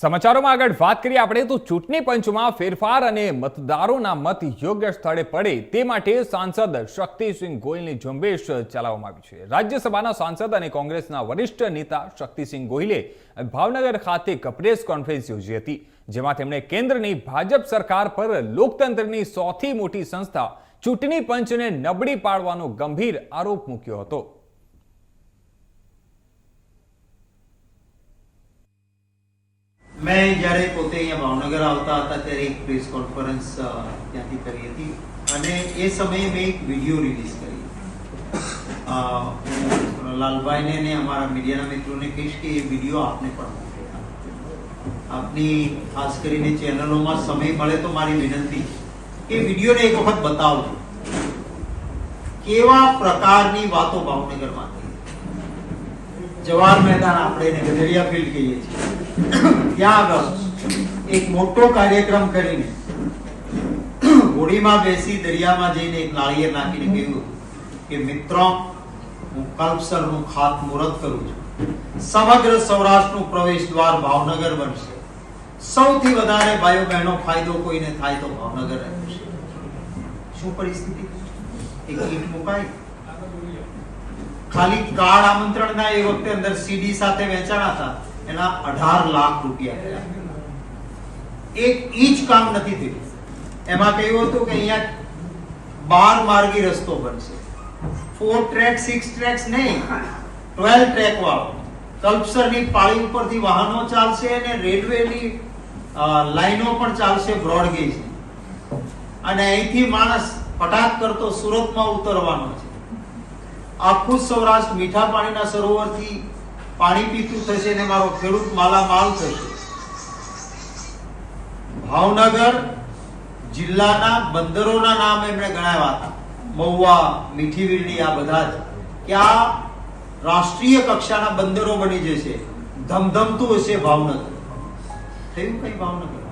સમાચારોમાં આગળ વાત કરીએ આપણે, તો ચૂંટણી પંચમાં ફેરફાર અને મતદારોના મત યોગ્ય સ્થળે પડે તે માટે સાંસદ શક્તિસિંહ ગોહિલની ઝુંબેશ ચલાવવામાં આવી છે. રાજ્યસભાના સાંસદ અને કોંગ્રેસના વરિષ્ઠ નેતા શક્તિસિંહ ગોહિલે ભાવનગર ખાતે એક પ્રેસ કોન્ફરન્સ યોજી હતી, જેમાં તેમણે કેન્દ્રની ભાજપ સરકાર પર લોકતંત્રની સૌથી મોટી સંસ્થા ચૂંટણી પંચને નબળી પાડવાનો ગંભીર આરોપ મૂક્યો હતો. મેં જ્યારે પોતે અહીંયા ભાવનગર આવતા હતા ત્યારે એક પ્રેસ કોન્ફરન્સ ત્યાંથી કરી હતી. અને એ સમયે મેં એક વીડિયો રિલીઝ કરી. લાલભાઈને ને અમારા મીડિયાના મિત્રોને કહીશ કે એ વીડિયો આપને પણ આપની, ખાસ કરીને ચેનલોમાં સમય મળે તો મારી વિનંતી કે વિડીયોને એક વખત બતાવજો. કેવા પ્રકારની વાતો ભાવનગરમાં જવાહર મેદાન આપણે ગજરિયા ફિલ્ડ કહીએ છીએ. ત્યાં આગળ એક મોટો કાર્યક્રમ કરીને હોડીમાં બેસી દરિયામાં જઈને એક નાળિયેર નાખીને કહ્યું કે મિત્રો, હું કલ્પસરનું ખાતમુહૂર્ત કરું છું. સમગ્ર સૌરાષ્ટ્રનું પ્રવેશ દ્વાર ભાવનગર બનશે. સૌથી વધારે ભાઈઓ બહેનો ફાયદો કોઈને થાય તો ભાવનગર રહેશે. શું પરિસ્થિતિ? એક ઈંટ મુકાઈ ખાલી કાર્ડ આમંત્રણના એ વખતે અંદર સીડી સાથે વેચાણ હતા. એના અઢાર લાખ રૂપિયા થયા. એક ઈચ કામ નથી થયું. એમાં કહ્યું હતું કે અહીંયા બાર માર્ગી રસ્તો બનશે. ફોર ટ્રેક સિક્સ ટ્રેક્સ નહીં. ટ્વેલ્વ ટ્રેક વાળો. કલ્પસરની પાળી ઉપરથી વાહનો ચાલશે અને રેલવેની લાઈનો પણ ચાલશે બ્રોડગેજ અને અહીંથી માણસ ફટાક કરતો સુરતમાં ઉતરવાનો છે. આખું સૌરાષ્ટ્ર મીઠા પાણીના સરોવરથી પાણી પીતું થશે ને મારો ખેડૂત માલામાલ થશે. ભાવનગર જિલ્લાના બંદરોના નામ એમણે ગણાવ્યા હતા. મહુવા મીઠી આ બધા જ. કે આ રાષ્ટ્રીય કક્ષાના બંદરો બની જશે. ધમધમતું હશે ભાવનગર. થયું કઈ ભાવનગર?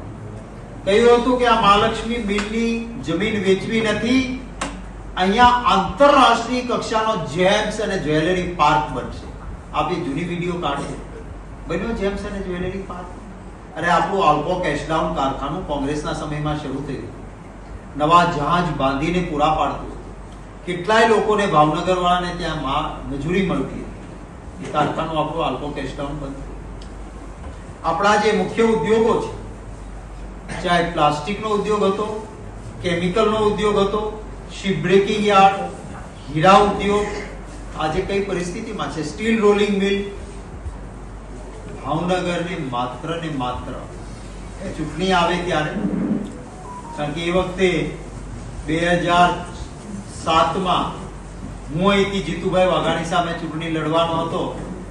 કહ્યું હતું કે આ મહાલક્ષ્મી બિલની જમીન વેચવી નથી. અહીંયા આંતરરાષ્ટ્રીય કક્ષાનો જેમ્સ અને જ્વેલરી પાર્ક બનશે. આપણી જૂની વીડિયો કાઢે બન્યો જેમ્સ અને જ્વેલરી પાર્ક. અરે, આપણું આલ્કો કેશડાઉન કારખાનું કોંગ્રેસના સમયમાં શરૂ થયું નવા જહાજ બાંધીને પૂરા પાડતું કેટલાય લોકોને ભાવનગર વાળાને ત્યાં માં મજૂરી મળતી એ કારખાનું આપણું આલ્કો કેશડાઉન બંધ આપણા જે મુખ્ય ઉદ્યોગો છે, ચાહે પ્લાસ્ટિકનો ઉદ્યોગ હતો, કેમિકલનો ઉદ્યોગ હતો શિપ બ્રેકિંગ યાર્ડ, હીરા ઉદ્યોગ આજે કઈ પરિસ્થિતિમાં છે? સ્ટીલ રોલિંગ મિલ ભાવનગરની માત્ર ને માત્ર ચૂંટણી આવે ત્યારે. કારણ કે એ વખતે બે હજાર સાતમાં હું અહીંથી જીતુભાઈ વાઘાણી સામે ચૂંટણી લડવાનો હતો,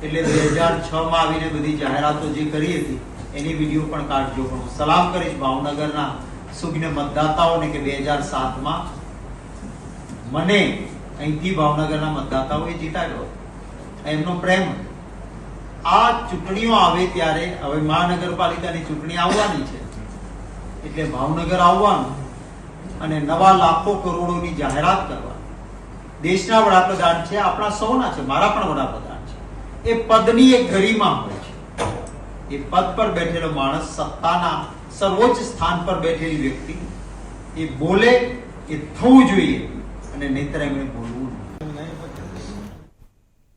એટલે બે હજાર છ માં આવીને બધી જાહેરાતો જે કરી હતી, એની વીડિયો પણ કાઢજો. પણ સલામ કરીશ ભાવનગરના સુજ્ઞ મતદાતાઓને કે બે હજાર સાતમાં મને અહીંથી ભાવનગરના મતદાતાઓએ જીતાડ્યો. એમનો પ્રેમ. આ ચૂંટણીઓ આવે ત્યારે હવે મહાનગરપાલિકાની ચૂંટણી આવવાની છે. એટલે ભાવનગર આવવાનું અને નવા લાખો કરોડોની જાહેરાત કરવાની દેશના વડાપ્રધાન છે, આપણા સૌના છે, મારા પણ વડાપ્રધાન છે. એ પદની એક ગરિમા હોય છે. એ પદ પર બેઠેલો માણસ સત્તાના સર્વોચ્ચ સ્થાન પર બેઠેલી વ્યક્તિ એ બોલે એ થવું જોઈએ. અને નહીતર એમણે બોલવું